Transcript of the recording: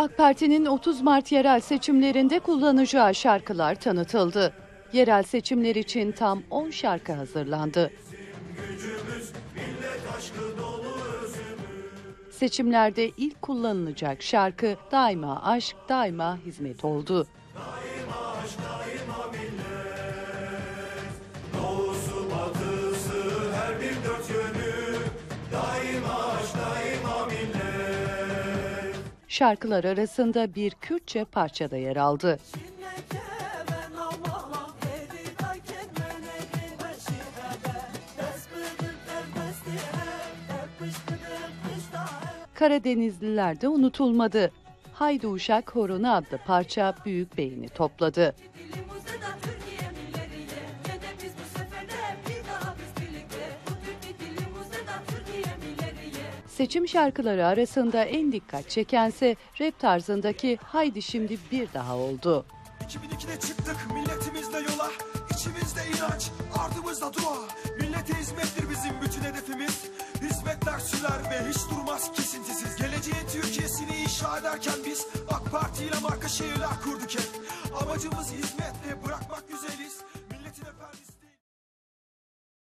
AK Parti'nin 30 Mart yerel seçimlerinde kullanacağı şarkılar tanıtıldı. Yerel seçimler için tam 10 şarkı hazırlandı. Seçimlerde ilk kullanılacak şarkı Daima Aşk, Daima Hizmet oldu. Doğusu batısı her bir dört yönü Şarkılar arasında bir Kürtçe parça da yer aldı. Karadenizliler de unutulmadı. Haydi Uşak Horonu adlı parça büyük beğeni topladı. Seçim şarkıları arasında en dikkat çekense rap tarzındaki Haydi Şimdi Bir Daha oldu. 2002'de çıktık milletimizle yola. İçimizde inanç ardımızda dua. Millete hizmettir bizim bütün hedefimiz. Hizmetler sürer ve hiç durmaz kesintisiz. Geleceğin Türkiye'sini inşa ederken biz AK Parti ile marka şehirler kurduk hep. Amacımız hizmet